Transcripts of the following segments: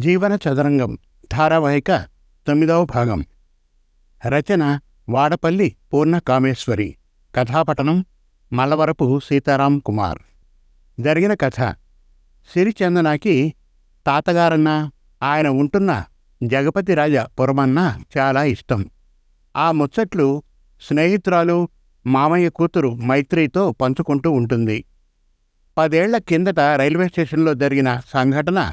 జీవన చదరంగం ధారావాహిక తొమ్మిదవ భాగం. రచన వాడపల్లి పూర్ణ కామేశ్వరి కథాపటనం మల్లవరపు సీతారాం కుమార్. జరిగిన కథ. సిరిచందనాకి తాతగారన్న ఆయన ఉంటున్న జగపతి రాజ పురమన్న చాలా ఇష్టం. ఆ ముచ్చట్లు స్నేహితురాలు మామయ్య కూతురు మైత్రితో పంచుకుంటూ ఉంటుంది. పదేళ్ళ కిందట రైల్వే స్టేషన్లో జరిగిన సంఘటన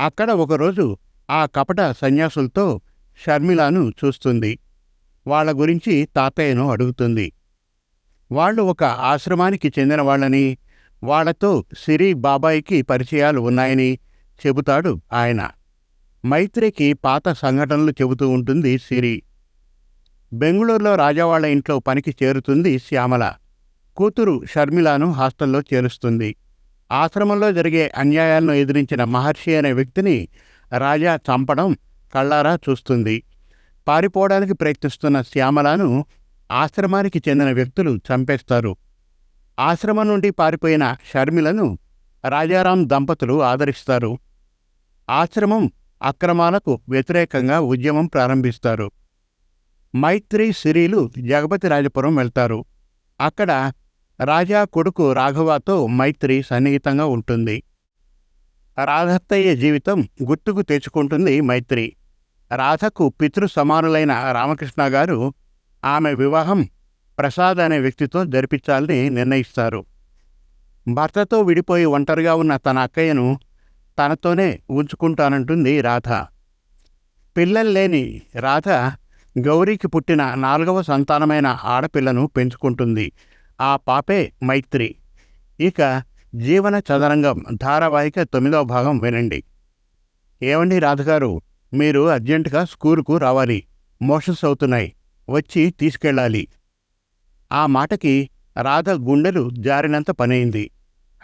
అక్కడ ఒకరోజు ఆ కపట సన్యాసులతో షర్మిలాను చూస్తుంది. వాళ్ళ గురించి తాతయ్యను అడుగుతుంది. వాళ్ళు ఒక ఆశ్రమానికి చెందిన వాళ్ళని వాళ్ళతో సిరి బాబాయికి పరిచయాలు ఉన్నాయని చెబుతాడు ఆయన. మైత్రికి పాత సంఘటనలు చెబుతూ ఉంటుంది సిరి. బెంగుళూరులో రాజావాళ్ళ ఇంట్లో పనికి చేరుతుంది శ్యామల. కూతురు షర్మిలాను హాస్టల్లో చేరుస్తుంది. ఆశ్రమంలో జరిగే అన్యాయాలను ఎదిరించిన మహర్షి అనే వ్యక్తిని రాజా చంపడం కళ్ళారా చూస్తుంది. పారిపోవడానికి ప్రయత్నిస్తున్న శ్యామలను ఆశ్రమానికి చెందిన వ్యక్తులు చంపేస్తారు. ఆశ్రమం నుండి పారిపోయిన షర్మిలను రాజారాం దంపతులు ఆదరిస్తారు. ఆశ్రమం అక్రమాలకు వ్యతిరేకంగా ఉద్యమం ప్రారంభిస్తారు. మైత్రి సిరీలు జగపతి రాజపురం వెళ్తారు. అక్కడ రాజా కొడుకు రాఘవతో మైత్రి సన్నిహితంగా ఉంటుంది. రాధత్తయ్య జీవితం గుర్తుకు తెచ్చుకుంటుంది మైత్రి. రాధకు పితృ సమానులైన రామకృష్ణ గారు ఆమె వివాహం ప్రసాద్ అనే వ్యక్తితో జరిపించాలని నిర్ణయిస్తారు. భర్తతో విడిపోయి ఒంటరిగా ఉన్న తన అక్కయ్యను తనతోనే ఉంచుకుంటానంటుంది రాధ. పిల్లలు లేని రాధ గౌరీకి పుట్టిన నాలుగవ సంతానమైన ఆడపిల్లను పెంచుకుంటుంది. ఆ పాపే మైత్రి. ఇక జీవన చదరంగం ధారావాహిక తొమ్మిదవ భాగం వినండి. ఏమండి రాధగారు మీరు అర్జెంటుగా స్కూలుకు రావాలి. మోషన్స్ అవుతున్నాయి. వచ్చి తీసుకెళ్ళాలి. ఆ మాటకి రాధ గుండెలు జారినంత పనైంది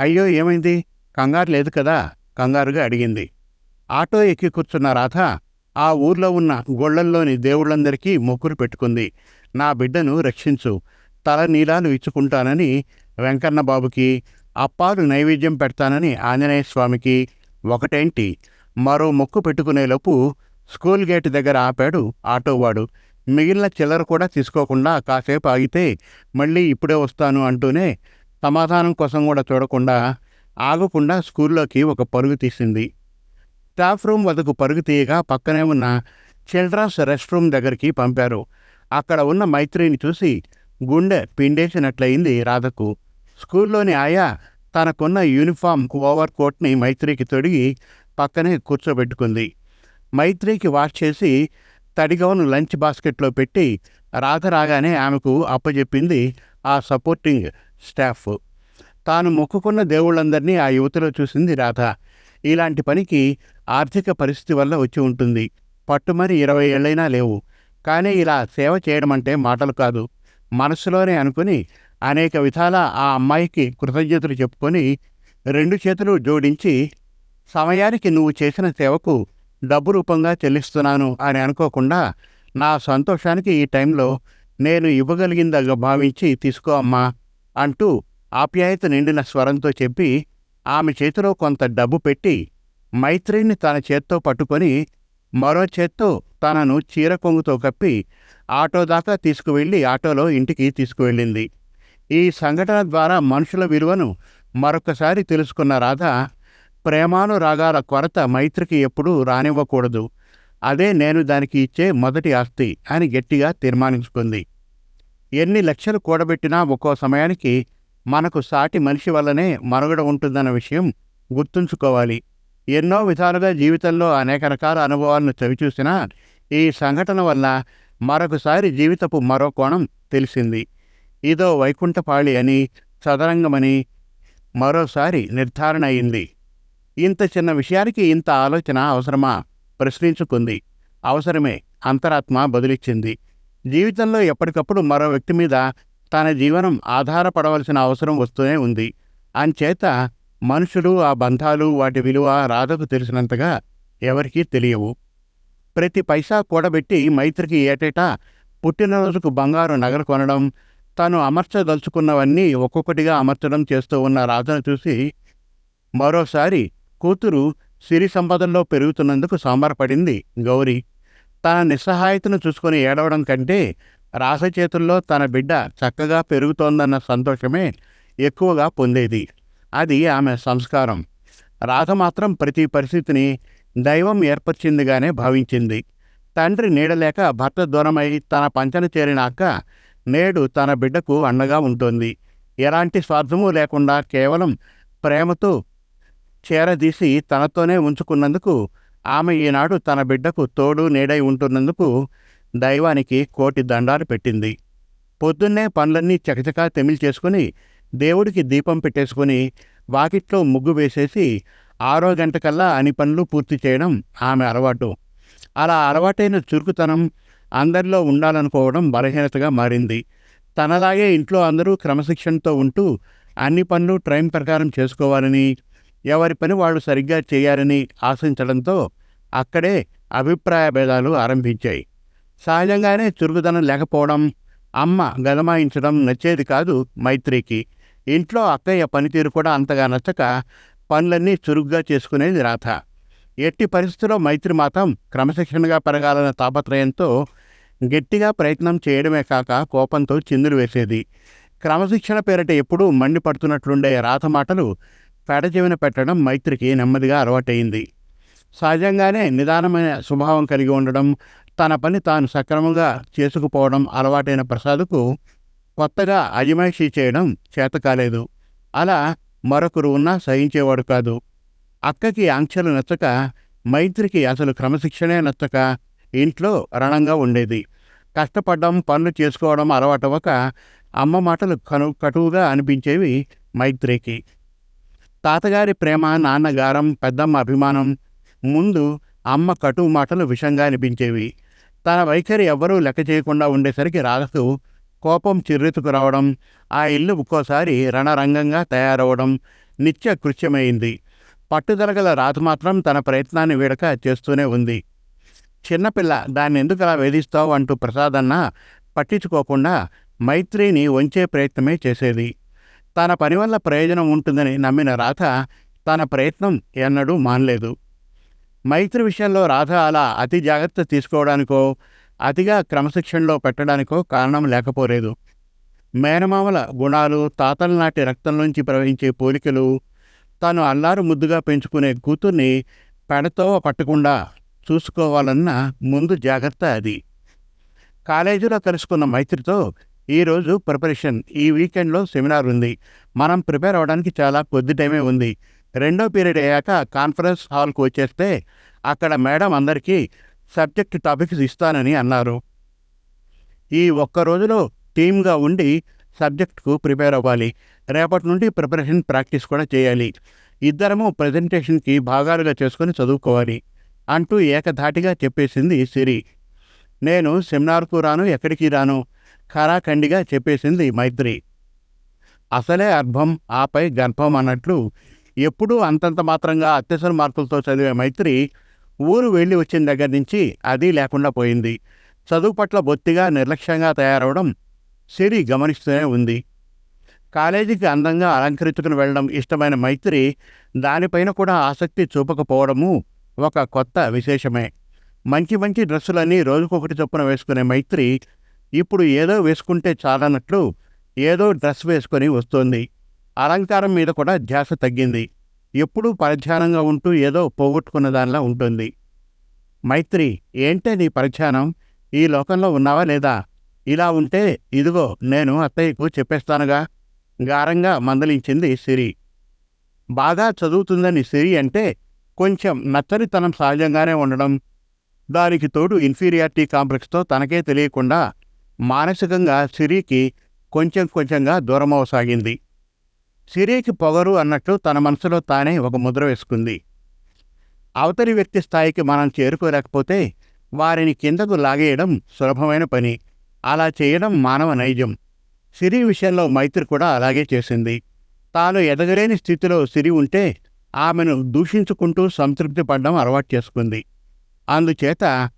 అయ్యో ఏమైంది? కంగారు లేదు కదా? కంగారుగా అడిగింది. ఆటో ఎక్కి కూర్చున్న రాధ ఆ ఊర్లో ఉన్న గొళ్ళల్లోని దేవుళ్ళందరికీ మొక్కులు పెట్టుకుంది. నా బిడ్డను రక్షించు. తల నీలాలు ఇచ్చుకుంటానని వెంకన్న బాబుకి అప్పాలు నైవేద్యం పెడతానని ఆంజనేయ స్వామికి ఒకటేంటి? మరో మొక్కు పెట్టుకునేలోపు స్కూల్ గేట్ దగ్గర ఆపాడు ఆటోవాడు. మిగిలిన చిల్లర కూడా తీసుకోకుండా కాసేపు ఆగితే మళ్ళీ ఇప్పుడే వస్తాను అంటూనే సమాధానం కోసం కూడా చూడకుండా ఆగకుండా స్కూల్లోకి ఒక పరుగు తీసింది. స్టాఫ్ రూమ్ వద్దకు పరుగు తీయగా పక్కనే ఉన్న చిల్డ్రన్స్ రెస్ట్ రూమ్ దగ్గరికి పంపారు. అక్కడ ఉన్న మైత్రిని చూసి గుండె పిండేసినట్లయింది రాధకు. స్కూల్లోని ఆయా తనకున్న యూనిఫామ్ ఓవర్ కోట్ని మైత్రికి తొడిగి పక్కనే కూర్చోబెట్టుకుంది. మైత్రికి వాష్ చేసి తడిగవను లంచ్ బాస్కెట్లో పెట్టి రాధ రాగానే ఆమెకు అప్పజెప్పింది ఆ సపోర్టింగ్ స్టాఫ్. తాను మొక్కుకున్న దేవుళ్ళందరినీ ఆ యువతిలో చూసింది రాధ. ఇలాంటి పనికి ఆర్థిక పరిస్థితి వల్ల వచ్చి ఉంటుంది. పట్టుమరి ఇరవై ఏళ్ళైనా లేవు. కానీ ఇలా సేవ చేయడం అంటే మాటలు కాదు. మనసులోనే అనుకుని అనేక విధాల ఆ అమ్మాయికి కృతజ్ఞతలు చెప్పుకొని రెండు చేతులు జోడించి సమయానికి నువ్వు చేసిన సేవకు డబ్బు రూపంగా చెల్లిస్తున్నాను అని అనుకోకుండా నా సంతోషానికి ఈ టైంలో నేను ఇవ్వగలిగిందగా భావించి తీసుకో అమ్మా అంటూ ఆప్యాయత నిండిన స్వరంతో చెప్పి ఆమె చేతిలో కొంత డబ్బు పెట్టి మైత్రిని తన చేత్తో పట్టుకొని మరో చేత్తో తనను చీర కొంగుతో కప్పి ఆటో దాకా తీసుకువెళ్ళి ఆటోలో ఇంటికి తీసుకువెళ్ళింది. ఈ సంఘటన ద్వారా మనుషుల విలువను మరొకసారి తెలుసుకున్న రాధ ప్రేమానురాగాల కొరత మైత్రికి ఎప్పుడూ రానివ్వకూడదు. అదే నేను దానికి ఇచ్చే మొదటి ఆస్తి అని గట్టిగా తీర్మానించుకుంది. ఎన్ని లక్షలు కూడబెట్టినా ఒక్కో సమయానికి మనకు సాటి మనిషి వల్లనే మనుగడ ఉంటుందన్న విషయం గుర్తుంచుకోవాలి. ఎన్నో విధాలుగా జీవితంలో అనేక రకాల అనుభవాలను చవిచూసినా ఈ సంఘటన వల్ల మరొకసారి జీవితపు మరో కోణం తెలిసింది. ఇదో వైకుంఠపాళి అని చదరంగమని మరోసారి నిర్ధారణ అయింది. ఇంత చిన్న విషయానికి ఇంత ఆలోచన అవసరమా? ప్రశ్నించుకుంది. అవసరమే. అంతరాత్మ బదులిచ్చింది. జీవితంలో ఎప్పటికప్పుడు మరో వ్యక్తి మీద తన జీవనం ఆధారపడవలసిన అవసరం వస్తూనే ఉంది. అంచేత మనుషులు ఆ బంధాలు వాటి విలువ రాధకు తెలిసినంతగా ఎవరికీ తెలియవు. ప్రతి పైసా కూడబెట్టి మైత్రికి ఏటేటా పుట్టినరోజుకు బంగారు నగలు కొనడం తాను అమర్చదలుచుకున్నవన్నీ ఒక్కొక్కటిగా అమర్చడం చేస్తూ ఉన్న రాధను చూసి మరోసారి కూతురు సిరి సంపదల్లో పెరుగుతున్నందుకు సంబరపడింది గౌరీ. తన నిస్సహాయతను చూసుకొని ఏడవడం కంటే రాధ చేతుల్లో తన బిడ్డ చక్కగా పెరుగుతోందన్న సంతోషమే ఎక్కువగా పొందేది. అది ఆమె సంస్కారం. రాధ మాత్రం ప్రతి పరిస్థితిని దైవం ఏర్పరిచిందిగానే భావించింది. తండ్రి నీడలేక భర్త దూరమై తన పంచన చేరినాక నేడు తన బిడ్డకు అండగా ఉంటుంది. ఎలాంటి స్వార్థము లేకుండా కేవలం ప్రేమతో చేరదీసి తనతోనే ఉంచుకున్నందుకు ఆమె ఈనాడు తన బిడ్డకు తోడు నీడై ఉంటున్నందుకు దైవానికి కోటి దండాలు పెట్టింది. పొద్దున్నే పనులన్నీ చకచకా తెమిల్ చేసుకుని దేవుడికి దీపం పెట్టేసుకుని వాకిట్లో ముగ్గు వేసేసి ఆరో గంటకల్లా అన్ని పనులు పూర్తి చేయడం ఆమె అలవాటు. అలా అలవాటైన చురుకుతనం అందరిలో ఉండాలనుకోవడం బలహీనతగా మారింది. తనలాగే ఇంట్లో అందరూ క్రమశిక్షణతో ఉంటూ అన్ని పనులు టైం ప్రకారం చేసుకోవాలని ఎవరి పని వాళ్ళు సరిగ్గా చేయాలని ఆశించడంతో అక్కడే అభిప్రాయ భేదాలు ఆరంభించాయి. సహజంగానే చురుకుదనం లేకపోవడం అమ్మ గదమాయించడం నచ్చేది కాదు మైత్రికి. ఇంట్లో అక్కయ్య పనితీరు కూడా అంతగా నచ్చక పనులన్నీ చురుగ్గా చేసుకునేది రాధ. ఎట్టి పరిస్థితుల్లో మైత్రి మాతం క్రమశిక్షణగా పెరగాలన్న తాపత్రయంతో గట్టిగా ప్రయత్నం చేయడమే కాక కోపంతో చిందులు వేసేది. క్రమశిక్షణ పేరిట ఎప్పుడూ మండిపడుతున్నట్లుండే రాత మాటలు పెడచెవిన పెట్టడం మైత్రికి నెమ్మదిగా అలవాటైంది సహజంగానే నిదానమైన స్వభావం కలిగి ఉండడం తన పని తాను సక్రమంగా చేసుకుపోవడం అలవాటైన ప్రసాద్కు కొత్తగా అజమాయిషీ చేయడం చేత కాలేదు అలా మరొకరు ఉన్నా సహించేవాడు కాదు. అక్కకి ఆంక్షలు నచ్చక మైత్రికి అసలు క్రమశిక్షణే నచ్చక ఇంట్లో రణంగా ఉండేది. కష్టపడడం పనులు చేసుకోవడం అలవాటవక అమ్మ మాటలు కను కటువుగా అనిపించేవి మైత్రికి. తాతగారి ప్రేమ నాన్నగారం పెద్దమ్మ అభిమానం ముందు అమ్మ కటువు మాటలు విషంగా అనిపించేవి. తన వైఖరి ఎవ్వరూ లెక్క చేయకుండా ఉండేసరికి రాధకు కోపం చిర్రెత్తుకు రావడం ఆ ఇల్లు ఒక్కోసారి రణరంగంగా తయారవడం నిత్య కృత్యమైంది. పట్టుదలగల రాధ మాత్రం తన ప్రయత్నాన్ని వీడక చేస్తూనే ఉంది. చిన్నపిల్ల దాన్ని ఎందుకు అలా వేధిస్తావు అంటూ ప్రసాదన్న పట్టించుకోకుండా మైత్రిని వంచే ప్రయత్నమే చేసేది. తన పని వల్ల ప్రయోజనం ఉంటుందని నమ్మిన రాధ తన ప్రయత్నం ఎన్నడూ మానలేదు. మైత్రి విషయంలో రాధ అలా అతి జాగ్రత్త తీసుకోవడానికో అతిగా క్రమశిక్షణలో పెట్టడానికో కారణం లేకపోలేదు. మేనమామల గుణాలు తాతల నాటి రక్తంలోంచి ప్రవహించే పోలికలు తాను అల్లారు ముద్దుగా పెంచుకునే కూతుర్ని పెడతో పట్టకుండా చూసుకోవాలన్న ముందు జాగ్రత్త అది. కాలేజీలో కలుసుకున్న మైత్రితో ఈరోజు ప్రిపరేషన్ ఈ వీకెండ్లో సెమినార్ ఉంది. మనం ప్రిపేర్ అవ్వడానికి చాలా కొద్ది టైమే ఉంది. రెండో పీరియడ్ అయ్యాక కాన్ఫరెన్స్ హాల్కి వచ్చేస్తే అక్కడ మేడం అందరికీ సబ్జెక్ట్ టాపిక్స్ ఇస్తానని అన్నారు. ఈ ఒక్క రోజులో టీమ్గా ఉండి సబ్జెక్ట్కు ప్రిపేర్ అవ్వాలి. రేపటి నుండి ప్రిపరేషన్ ప్రాక్టీస్ కూడా చేయాలి. ఇద్దరము ప్రజెంటేషన్కి భాగాలుగా చేసుకొని చదువుకోవాలి అంటూ ఏకధాటిగా చెప్పేసింది సిరి. నేను సెమినార్కు రాను ఎక్కడికి రాను? ఖరాఖండిగా చెప్పేసింది మైత్రి. అసలే అర్భం ఆపై గర్భం అన్నట్లు ఎప్పుడూ అంతంత మాత్రంగా అత్యవసర మార్కులతో చదివే మైత్రి ఊరు వెళ్ళి వచ్చిన దగ్గర నుంచి అది లేకుండా పోయింది. చదువు పట్ల బొత్తిగా నిర్లక్ష్యంగా తయారవడం సిరి గమనిస్తూనే ఉంది. కాలేజీకి అందంగా అలంకరించుకుని వెళ్ళడం ఇష్టమైన మైత్రి దానిపైన కూడా ఆసక్తి చూపకపోవడము ఒక కొత్త విశేషమే. మంచి మంచి డ్రెస్సులన్నీ రోజుకొకటి చొప్పున వేసుకునే మైత్రి ఇప్పుడు ఏదో వేసుకుంటే చాలన్నట్లు ఏదో డ్రెస్ వేసుకొని వస్తోంది. అలంకారం మీద కూడా ధ్యాస తగ్గింది. ఎప్పుడూ పరధ్యానంగా ఉంటూ ఏదో పోగొట్టుకున్న దానిలా ఉంటుంది. మైత్రి ఏంటే నీ పరిధ్యానం? ఈ లోకంలో ఉన్నావా లేదా? ఇలా ఉంటే ఇదిగో నేను అత్తయ్యకు చెప్పేస్తానుగా. గారంగా మందలించింది సిరి. బాగా చదువుతుందని సిరి అంటే కొంచెం నచ్చనితనం సహజంగానే ఉండడం. దానికి తోడు ఇన్ఫీరియారిటీ కాంప్లెక్స్తో తనకే తెలియకుండా మానసికంగా సిరికి కొంచెం కొంచెంగా దూరమవసాగింది. సిరికి పొగరు అన్నట్టు తన మనసులో తానే ఒక ముద్ర వేసుకుంది. అవతలి వ్యక్తి స్థాయికి మనం చేరుకోలేకపోతే వారిని కిందకు లాగేయడం సులభమైన పని. అలా చేయడం మానవ నైజం. సిరి విషయంలో మైత్రి కూడా అలాగే చేసింది. తాను ఎదగలేని స్థితిలో సిరి ఉంటే ఆమెను దూషించుకుంటూ సంతృప్తి పడడం అలవాటు చేసుకుంది. అందుచేత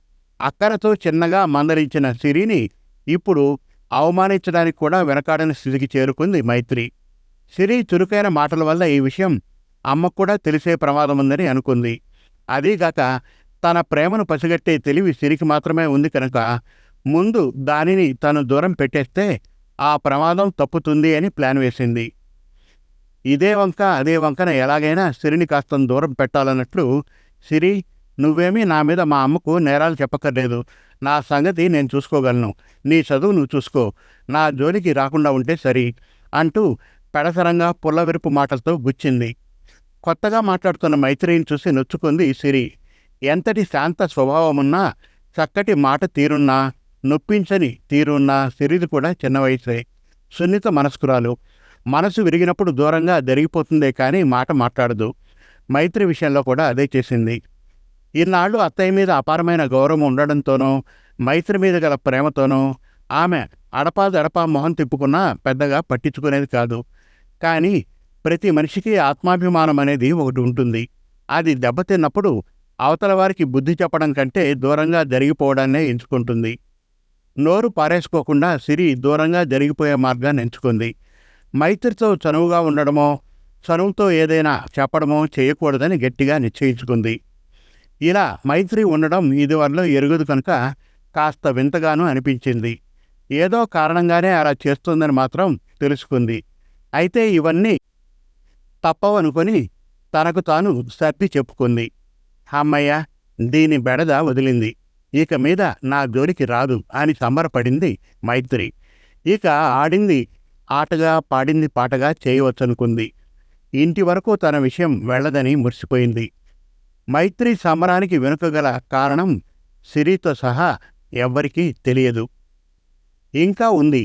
అక్కరతో చిన్నగా మందరించిన సిరిని ఇప్పుడు అవమానించడానికి కూడా వెనకాడని స్థితికి చేరుకుంది మైత్రి. సిరి చురుకైన మాటల వల్ల ఈ విషయం అమ్మకు కూడా తెలిసే ప్రమాదం ఉందని అనుకుంది. అదీగాక తన ప్రేమను పసిగట్టే తెలివి సిరికి మాత్రమే ఉంది కనుక ముందు దానిని తను దూరం పెట్టేస్తే ఆ ప్రమాదం తప్పుతుంది అని ప్లాన్ వేసింది. ఇదే వంక అదే వంకన ఎలాగైనా సిరిని కాస్త దూరం పెట్టాలన్నట్లు సిరి నువ్వేమీ నా మీద మా అమ్మకు నేరాలు చెప్పక్కర్లేదు. నా సంగతి నేను చూసుకోగలను. నీ చదువు నువ్వు చూసుకో. నా జోలికి రాకుండా ఉంటే సరి అంటూ పెడసరంగా పుల్లవిరుపు మాటలతో గుచ్చింది కొత్తగా మాట్లాడుతున్న మైత్రిని చూసి నొచ్చుకుంది సిరి. ఎంతటి శాంత స్వభావమున్నా చక్కటి మాట తీరున్నా నొప్పించని తీరున్నా సిరిది కూడా చిన్న వయసే. సున్నిత మనస్కురాలు. మనసు విరిగినప్పుడు దూరంగా జరిగిపోతుందే కానీ మాట మాట్లాడదు. మైత్రి విషయంలో కూడా అదే చేసింది. ఈనాళ్ళు అత్తయ్య మీద అపారమైన గౌరవం ఉండడంతోనో మైత్రి మీద గల ప్రేమతోనో ఆమె అడపాదడపా మొహం తిప్పుకున్నా పెద్దగా పట్టించుకునేది కాదు. కానీ ప్రతి మనిషికి ఆత్మాభిమానం అనేది ఒకటి ఉంటుంది. అది దెబ్బతిన్నప్పుడు అవతల వారికి బుద్ధి చెప్పడం కంటే దూరంగా జరిగిపోవడాన్నే ఎంచుకుంటుంది. నోరు పారేసుకోకుండా సిరి దూరంగా జరిగిపోయే మార్గాన్ని ఎంచుకుంది. మైత్రితో చనువుగా ఉండడమో చనువుతో ఏదైనా చెప్పడమో చేయకూడదని గట్టిగా నిశ్చయించుకుంది. ఇలా మైత్రి ఉండడం ఇదివరలో ఎరుగుదు కనుక కాస్త వింతగానూ అనిపించింది. ఏదో కారణంగానే అలా చేస్తుందని మాత్రం తెలుసుకుంది. అయితే ఇవన్నీ తప్పవనుకొని తనకు తాను సర్ది చెప్పుకుంది. అమ్మయ్య దీని బెడద వదిలింది. ఇక మీద నా జోలికి రాదు అని సంబరపడింది మైత్రి. ఇక ఆడింది ఆటగా పాడింది పాటగా చేయవచ్చనుకుంది. ఇంటి వరకు తన విషయం వెళ్ళదని మురిసిపోయింది. మైత్రి సమరానికి వెనుకగల కారణం సిరితో సహా ఎవ్వరికీ తెలియదు. ఇంకా ఉంది